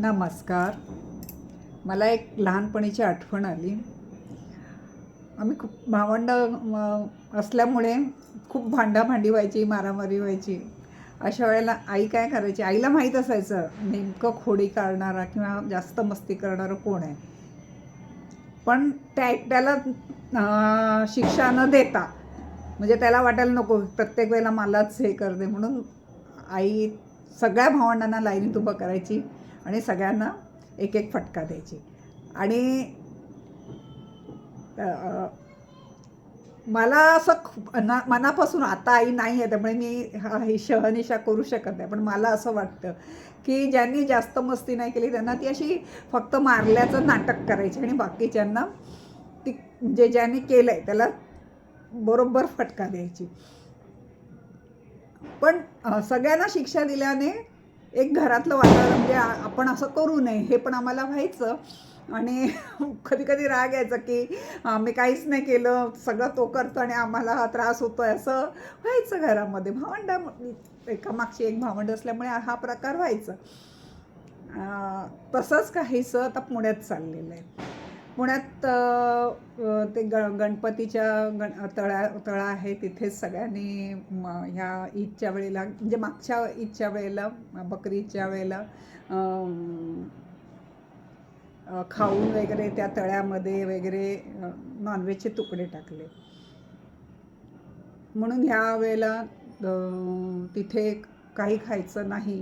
नमस्कार. मला एक लहानपणीची आठवण आली. आम्ही खूप भावंड असल्यामुळे खूप भांडाभांडी व्हायची मारामारी व्हायची. अशा वेळेला आई काय करायची? आईला माहीत असायचं नेमकं खोडी काढणारा किंवा जास्त मस्ती करणारं कोण आहे? पण त्या एकट्याला शिक्षा न देता म्हणजे त्याला वाटायला नको प्रत्येक वेळेला मलाच हे करते म्हणून आई सगळ्या भावंडांना लाईनीत उभं करायची. आणि सगळ्यांना एक एक फटका द्यायची. आणि मला असं खूप- ना मनापासून आता आई नाही आहे त्यामुळे मी हा- ही शहनिशा करू शकत नाही. पण मला असं वाटतं की ज्यांनी जास्त मस्ती नाही केली त्यांना ती अशी फक्त मारल्याचं नाटक करायची आणि बाकीच्यांना ती जे ज्यांनी केलं आहे त्याला बरोबर फटका द्यायची. पण सगळ्यांना शिक्षा दिल्याने एक घरातलं वातावरण म्हणजे आपण असं करू नये हे पण आम्हाला व्हायचं. आणि कधी कधी राग यायचा की आम्ही काहीच नाही केलं सगळं तो करतो आणि आम्हाला हा त्रास होतो आहे असं व्हायचं घरामध्ये. भावंड एकामागची एक भावंड असल्यामुळे हा प्रकार व्हायचा. तसंच काहीसं आता पुण्यात चाललेलं आहे. पुण्यात ते ग गणपतीच्या गण तळा तळा आहे तिथेच सगळ्यांनी म ह्या ईदच्या वेळेला म्हणजे मागच्या ईदच्या वेळेला बकरीच्या वेळेला खाऊन वगैरे त्या तळ्यामध्ये वगैरे नॉनव्हेजचे तुकडे टाकले. म्हणून ह्या वेळेला तिथे काही खायचं नाही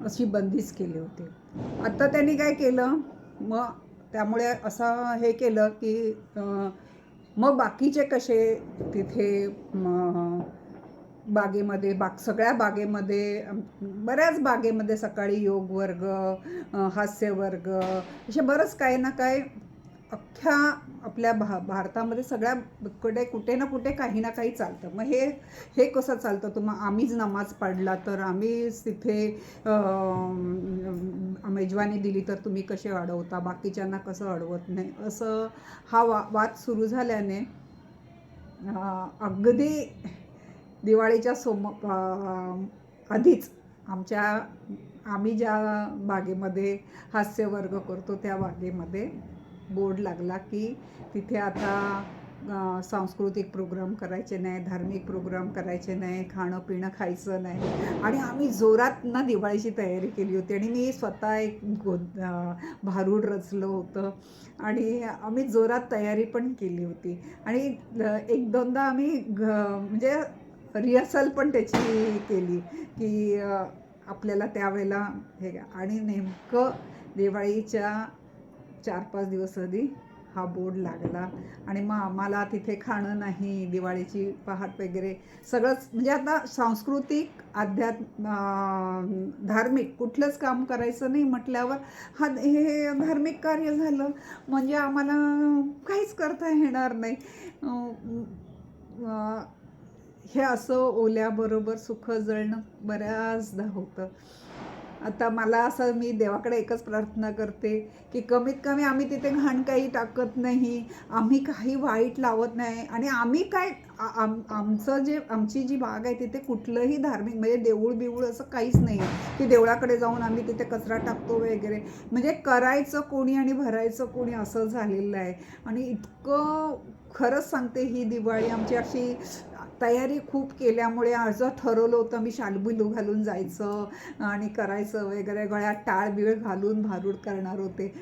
अशी बंदीच केली होती. आता त्यांनी काय केलं मग त्यामुळे असं हे केलं की मग बाकीचे कसे तिथे बागेमध्ये बाग सगळ्या बागेमध्ये बऱ्याच बागेमध्ये सकाळी योग वर्ग हास्यवर्ग हास्य वर्ग असे बरंच काही ना काय अख्ख्या आपल्या भा भारतामध्ये सगळ्या कडे कुठे ना कुठे काही ना काही चालतं. मग हे हे कसं चालतं? तर मग आम्हीच नमाज पाडला तर आम्हीच तिथे मेजवानी दिली तर तुम्ही कसे अडवता? बाकीच्यांना कसं अडवत नाही? असं हा वा वाद सुरू झाल्याने अगदी दिवाळीच्या सोम आधीच आमच्या आम्ही ज्या बागेमध्ये हास्यवर्ग करतो त्या बागेमध्ये बोर्ड लागला की तिथे आता सांस्कृतिक प्रोग्राम करायचे नाही धार्मिक प्रोग्राम करायचे नाही खाणं पिणं खायचं नाही. आणि आम्ही जोरात ना दिवाळीची तयारी केली होती आणि मी स्वतः एक गो भारूड रचलं होतं. आणि आम्ही जोरात तयारी पण केली होती. आणि एक दोनदा आम्ही घ म्हणजे रिहर्सल पण त्याची केली की आपल्याला त्यावेळेला हे आणि नेमकं दिवाळीच्या चार पाच दिवस आधी हा बोर्ड लागला. आणि मग आम्हाला तिथे खाणं नाही दिवाळीची पहाट वगैरे सगळंच म्हणजे आता सांस्कृतिक अध्यात्म धार्मिक कुठलंच काम करायचं नाही म्हटल्यावर हा हे धार्मिक कार्य झालं. म्हणजे आम्हाला काहीच करता येणार नाही. हे असं ओल्याबरोबर सुख जळणं बऱ्याचदा होतं. आता मला असं मी देवाकडे एकच प्रार्थना करते की कमीत कमी आम्ही तिथे घाण काही टाकत नाही आम्ही काही वाईट लावत नाही आणि आम्ही काय आम आमचं जे आमची जी बाग आहे तिथे कुठलंही धार्मिक म्हणजे देऊळ बिऊळ असं काहीच नाही की देवळाकडे जाऊन आम्ही तिथे कचरा टाकतो वगैरे. म्हणजे करायचं कोणी आणि भरायचं कोणी असं झालेलं आहे. आणि इतकं खरंच सांगते ही दिवाळी आमची अशी तयारी खूप केल्यामुळे असं ठरवलं होतं मी शालबिलू घालून जायचं आणि करायचं वगैरे. गळ्यात टाळ बिळ घालून भारूड करणार होते.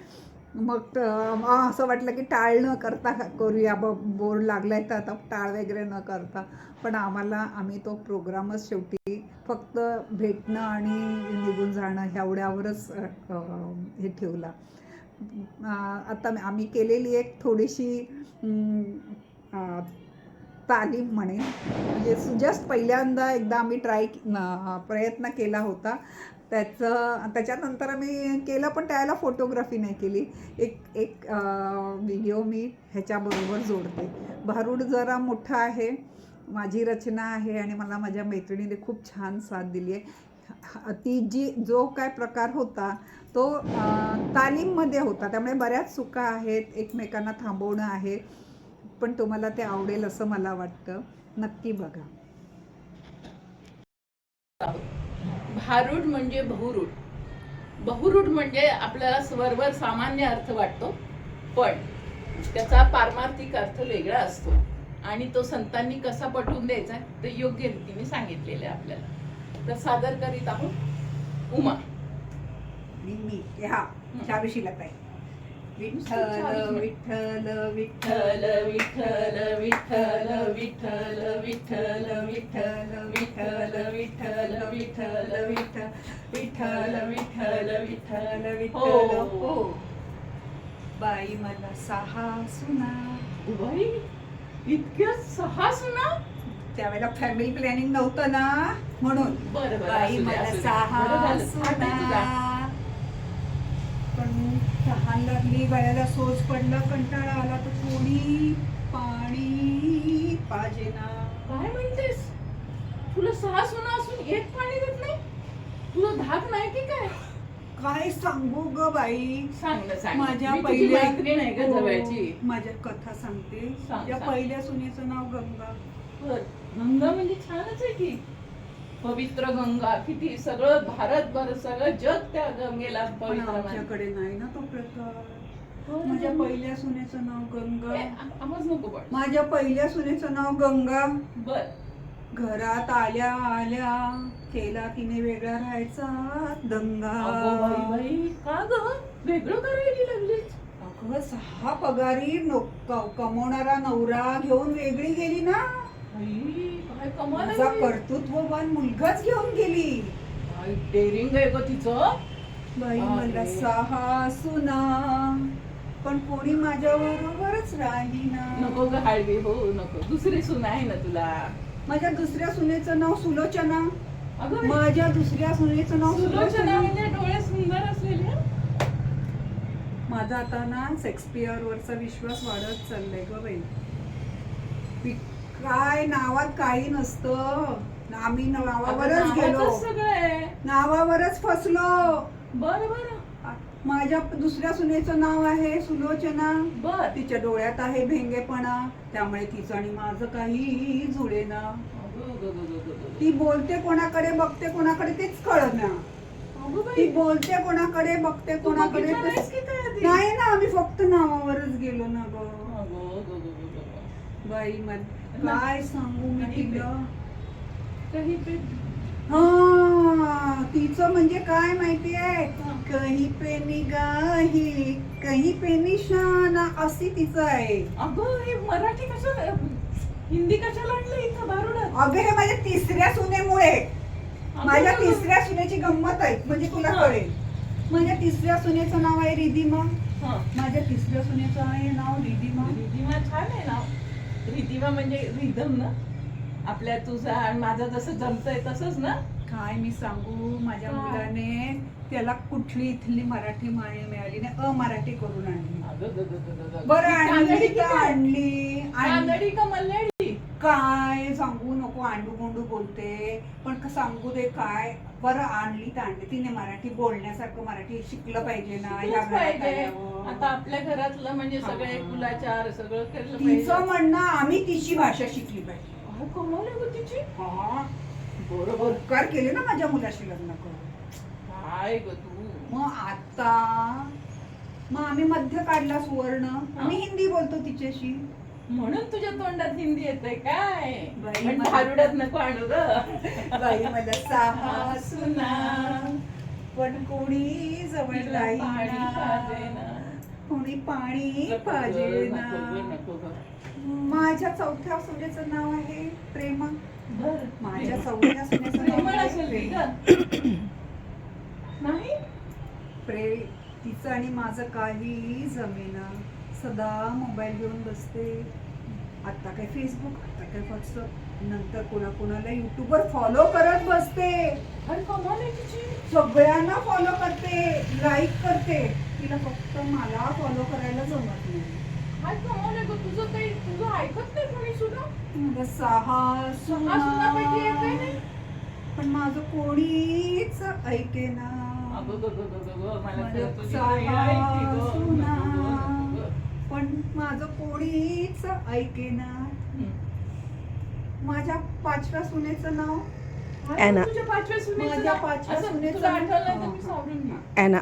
मग असं वाटलं की टाळ न करता करूया? ब बोर्ड आहे तर आता टाळ वगैरे न करता. पण आम्हाला आम्ही तो प्रोग्रामच शेवटी फक्त भेटणं आणि निघून जाणं एवढ्यावरच हे ठेवला. आता आम्ही केलेली एक थोडीशी तालीम म्हणे म्हणजे जस्ट पहिल्यांदा एकदा आम्ही ट्राय प्रयत्न केला होता. त्याचं त्याच्यानंतर आम्ही केलं पण त्याला फोटोग्राफी नाही केली. एक एक व्हिडिओ मी ह्याच्याबरोबर जोडते. भारूड जरा मोठा आहे. माझी रचना आहे आणि मला माझ्या मैत्रिणीने खूप छान साथ दिली आहे. ती जी जो काय प्रकार होता तो तालीममध्ये होता. त्यामुळे बऱ्याच चुका आहेत. एकमेकांना थांबवणं आहे. पण तुम्हाला ते आवडेल असं मला वाटतं. नक्की बघा. भारूड म्हणजे बहुरूड. बहुरूढ म्हणजे आपल्याला स्वरवर सामान्य अर्थ वाटतो पण त्याचा पारमार्थिक अर्थ वेगळा असतो. आणि तो संतांनी कसा पटवून द्यायचा ते योग्य रीतीने सांगितलेलं आहे आपल्याला. तर सादर करीत आहोत उमा. मी. हा चारुशीला ताई. विठ्ठल. विठ्ठल विठ्ठल विठ्ठल विठ्ठल विठ्ठल विठ्ठल विठ्ठल विठ्ठल विठ्ठल विठ्ठल विठ्ठल विठ्ठल विठ्ठल विठ्ठल विठ्ठल हो. हो बाई मला सहा सुना बाई इतक्या सहा सुना त्यावेळेला फॅमिली प्लॅनिंग नव्हतं ना म्हणून बाई मला. सहा. सुना तहान लागली गळ्याला सोच पडलं कंटाळा आला तर कोणी पाणी पाहिजे ना. काय म्हणतेस? तुला सहा सुना असून एक पाणी देत नाही? तुला धाक नाही की काय? काय सांगू ग बाई? सांग माझ्या मी तुझी पहिल्या मैत्रीण आहे का हो, जवळची. माझ्या कथा सांगते. सांग, माझ्या सांग. पहिल्या सुनेचं नाव गंगा. बर. गंगा म्हणजे छानच आहे की. पवित्र गंगा किती सगळं भारतभर सगळं जग त्या गंगेला पण पवित्र मानतं. आमच्याकडे नाही ना तो प्रकार. हो. माझ्या पहिल्या सुनेचं नाव ए, गंगा. आ- आवाज नको पण माझ्या पहिल्या सुनेचं नाव गंगा. बर. घरात आल्या आल्या केला तिने वेगळा राहायचा दंगा. अगो बाई बाई का ग? वेगळं करायला अगं सहा पगारी नो- क- कमवणारा नवरा घेऊन वेगळी गेली ना. बाई, बाई. कर्तृत्ववान मुलगाच घेऊन गेली. डेअरिंग आहे ग तिचं? बाई. मला सहा सुना पण कोणी माझ्या बरोबरच राहीना. नको ग हाडवी हो नको. दुसरी सून आहे ना तुला. माझ्या दुसऱ्या सुनेचं नाव सुलोचना. अगं माझ्या दुसऱ्या सुनेचं नाव सुलोचना म्हणजे डोळे सुंदर असलेले? माझा आता ना शेक्सपियर वरचा विश्वास वाढत चाललाय ग बाई. काय नावात काही नसतं. आम्ही नावावरच गेलो. सगळं. नावावरच फसलो. बरं बरं. माझ्या दुसऱ्या सुनेचं नाव आहे सुलोचना. बर. तिच्या डोळ्यात आहे भेंगेपणा. त्यामुळे तिचं आणि माझं काही ग, ग. ती बोलते कोणाकडे बघते कोणाकडे तेच कळत ना. ती बोलते कोणाकडे बघते कोणाकडे? नाही ना आम्ही फक्त नावावरच गेलो ना. बाई मग काय सांगू मी तिला? काही पे. हा तिचं म्हणजे काय माहितीये. कही पे निगाही कही पे निशाना अशी तिचं आहे. अगं हे मराठी कशाला हिंदी कशाला आणलं इथं बारुडात? अगं हे माझ्या तिसऱ्या सुनेमुळे. अगं, माझ्या अगं. तिसऱ्या सुनेची गंमत आहे म्हणजे तुला हा. कळेल. माझ्या तिसऱ्या सुनेचं नाव आहे रिधिमा. हा. माझ्या तिसऱ्या सुनेचं आहे नाव रिधिमा. रिधिमा छान आहे ना रिधिमा म्हणजे रिधम ना आपल्या तुझा आणि माझं जसं जमतंय तसंच ना काय मी सांगू माझ्या हा. मुलाने त्याला कुठली इथली मराठी माळी मिळाली नाही अमराठी करून आणली अगं, ग, ग, ग, ग, ग. बरं आणली किती? आणली आणली. का मल्याळी काय सांगू नको आंडू गोंडू बोलते. पण सांगू दे काय? बरं आणली तर आणली. तिने मराठी बोलण्यासारखं मराठी शिकलं पाहिजे ना या शिकलंच घरात पाहिजे. आल्यावर. आता आपल्या घरातलं म्हणजे हा. सगळे कुलाचार सगळं केलं तिचं म्हणणं आम्ही तिची भाषा शिकली पाहिजे. अहो, कमाल आहे गं तिची. हा. बरोबर. उपकार केले ना माझ्या मुलाशी लग्न करून. काय ग तू? मग आता मग आम्ही मध्य काढला सुवर्ण. आम्ही हिंदी बोलतो तिच्याशी. म्हणून तुझ्या तोंडात हिंदी येतंय काय पण भारुडात नको आणू ग बाई मला सहा सुना पण कोणी जवळ. कोणी पाणी पाहिजे. माझ्या चौथ्या सुनेचं नाव आहे प्रेमा. माझ्या चौथ्या सुनेचं नाव. नाही प्रे तिचं आणि माझं काही जमेना सदा मोबाईल घेऊन बसते आता काय फेसबुक आता काय व्हॉट्सअप नंतर कोणा कोणाला युट्यूबवर फॉलो करत बसते अरे कमाल आहे तिची सगळ्यांना फॉलो करते लाईक करते तिला फक्त मला फॉलो करायला जमत नाही काय कमाल आहे ग तुझं काही तुझं ऐकत नाही कोणी सुद्धा मला सहा आहे नाही. पण माझं कोणीच ऐकेना अगं ग, ग, ग, ग, ग, मला माझं तर तुझी सहा दया येते ग. सुना. ग, ग, ग, ग. पण माझं कोणीच ऐकेना. माझ्या पाचव्या सुनेचं नाव ॲना. तुझ्या पाचव्या सुनेचं माझ्या नाव? पाचव्या असं सुनेचं तुला नाव- आठवलं तर मी हा. सावरून घे. ॲना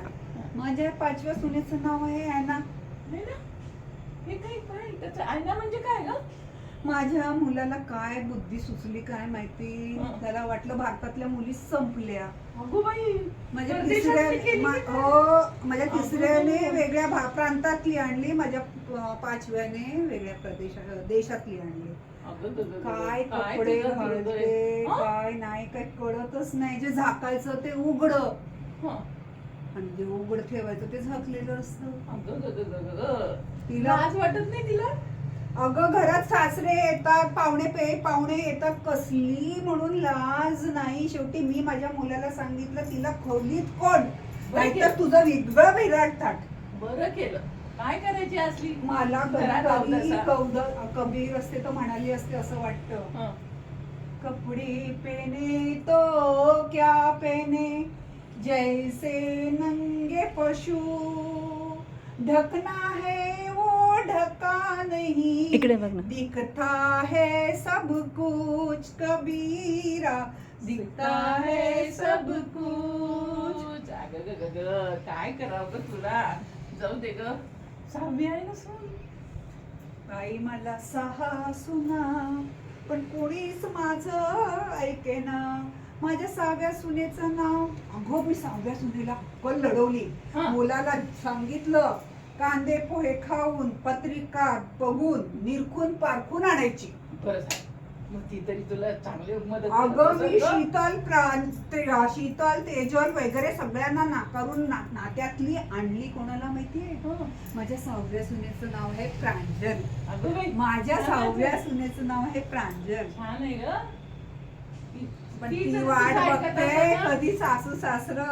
माझ्या पाचव्या सुनेचं नाव आहे ॲना नाही ना? हे काय काय त्याचं आयना म्हणजे काय ग माझ्या मुलाला काय बुद्धी सुचली काय माहिती. त्याला वाटलं भारतातल्या मुली संपल्या माझ्या तिसऱ्या मा-? हो माझ्या. तिसऱ्याने वेगळ्या भा प्रांतातली आणली माझ्या अं, पाचव्याने वेगळ्या प्रदेशा देशातली आणली. काय कपडे घालते? काय नाही काय कळतच नाही जे झाकायचं ते उघड. आणि जे उघड ठेवायचं ते झाकलेलं असतं. तिला वाटत नाही तिला अगं घरात सासरे येतात पाहुणे पे पाहुणे येतात. कसली म्हणून लाज नाही. शेवटी मी माझ्या मुलाला सांगितलं तिला खोलीत कोण? नाहीतर तुझं वेगळं विराट थाट. बरं केलं. काय करायची असली? मला कधी. कौद कबीर असते तर म्हणाली असते असं वाटतं. कपड़े पहने तो क्या पहने जैसे नंगे पशु ढकना है ढका नहीं इकडे बघ ना. दिखता है सब कुछ कबीरा दिखता है सब कुछ। अगं, गं, गं, गं. काय करावं ग तुला? जाऊ दे ग. सहावी आहे ना सून आई मला सहा सुना पण कोणीच माझं ऐकेना माझ्या सहाव्या सुनेचं नाव अगो मी सहाव्या सुनेला कल लढवली. हा. मुलाला सांगितलं कांदे पोहे खाऊन पत्रिका बघून निरखून पारखून आणायची. बरं झालं. मग ती तरी तुला चांगली मदत करत अगं मी असेल ग. शीतल प्रां- ते- शीतल तेजल वगैरे सगळ्यांना नाकारून ना- नात्यातली आणली कोणाला माहितीये? हं. माझ्या सहाव्या सुनेचं नाव आहे प्रांजल. अगं बाई माझ्या सहाव्या. सुनेचं नाव आहे प्रांजल. छान आहे ग. ती- पण ती ती जर वाट ऐकत बघते असेल ना, कधी सासू सासर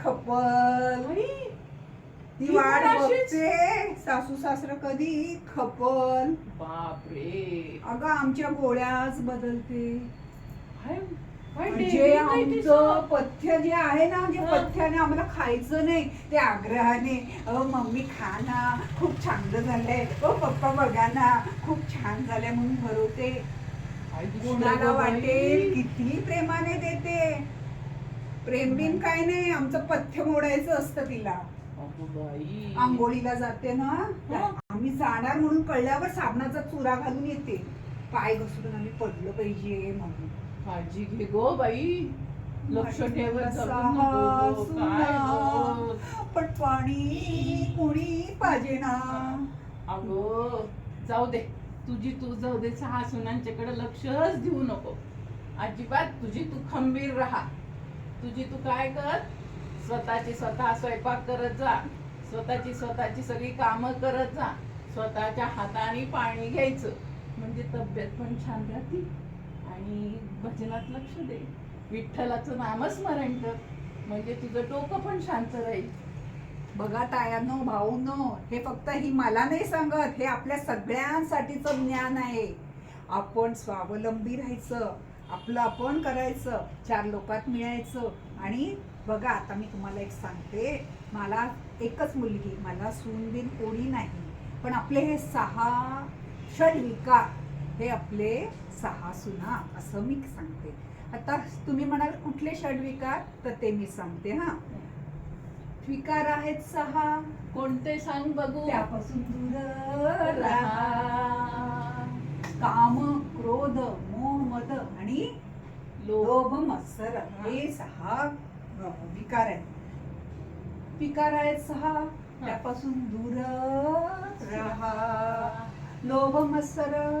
खपल. ती वाट. बघते सासू सासर कधी खपल बापरे अगं आमच्या गोळ्याच बदलते जे आहे आमचं. पथ्य जे आहे ना जे. पथ्याने आम्हाला खायचं नाही ते आग्रहाने अ मम्मी खा ना खूप चांगलं झालंय ओ पप्पा बघा ना खूप छान झालंय म्हणून भरवते कोणाला? वाटेल किती प्रेमाने देते प्रेम बिन काय नाही आमचं पथ्य मोडायचं असतं तिला आंघोळीला जाते ना. आम्ही जाणार म्हणून कळल्यावर साबणाचा चुरा घालून येते. पाय घसरून आम्ही पडलं पाहिजे म्हणून. काळजी घे गो बाई. लक्ष. पण पाणी कुणी पाहिजे ना. अगं जाऊ दे. तुझी तू जाऊ दे. सहा सुनांच्याकडे लक्षच देऊ नको. अजिबात तुझी तू खंबीर राहा. तुझी तू काय कर? स्वतःची स्वतः स्वयंपाक करत जा. स्वतःची स्वतःची सगळी कामं करत जा. स्वतःच्या हाताने पाणी घ्यायचं. म्हणजे तब्येत पण छान राहते. आणि भजनात लक्ष दे. विठ्ठलाचं नामस्मरण कर. म्हणजे तुझं डोकं पण शांत राहील. बघा तायानो भाऊनो हे फक्त ही मला नाही सांगत हे आपल्या सगळ्यांसाठीचं ज्ञान आहे. आपण स्वावलंबी राहायचं. आपलं आपण करायचं. चार लोकात मिळायचं. आणि बघा आता मी तुम्हाला एक सांगते. मला एकच मुलगी मला सून बिन कोणी नाही. पण आपले हे सहा षडविकार हे आपले सहा सुना असं मी सांगते. आता तुम्ही म्हणाल कुठले षडविकार तर ते मी सांगते हा. विकार आहेत सहा. कोणते सांग बघू? त्यापासून दूर राहा. काम क्रोध मोह मद आणि लोभ मत्सर हे सहा विकार आहेत विकार आहेत सहा. त्यापासून दूर राहा. लोभ मत्सर.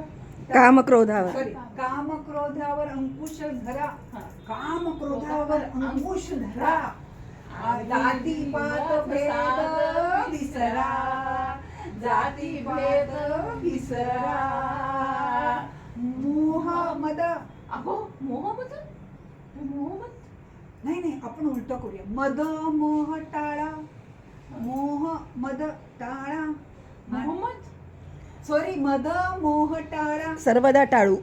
काम क्रोधावर. सॉरी काम क्रोधावर अंकुश धरा. काम क्रोधावर अंकुश धरा. जाती पात भेद विसरा. जाती भेद विसरा मोह मद अगो मोहम्मद? मोहम्मद? नाही नाही आपण उलट करूया. मद मोह टाळा. मोह मद टाळा. मोहम्मद सॉरी मद मोह टाळा. सर्वदा टाळू.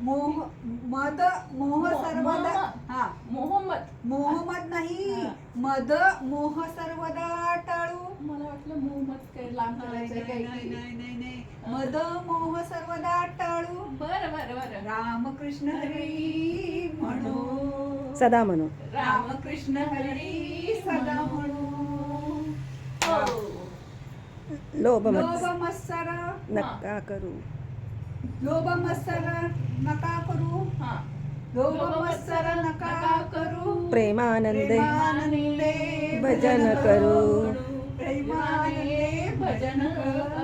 मोह मद मोह सर्वदा. हा. मोहम्मद. मोहम्मद नाही. मद मोह सर्वदा टाळू. मला वाटलं मोह मत काय लांब करायचं काही नाही नाही. नाही मद मोह सर्वदा टाळू. बरं बरं बरं. रामकृष्ण हरी म्हणू. सदा म्हणू रामकृष्ण हरी सदा म्हणू हो. लोभ मत्सर. नका करू. लोभ मत्सर नका करू. हा. लोभ मत्सर नका करू. प्रेमानंदे प्रेमानंदे भजन करू. प्रेमानंदे भजन करू.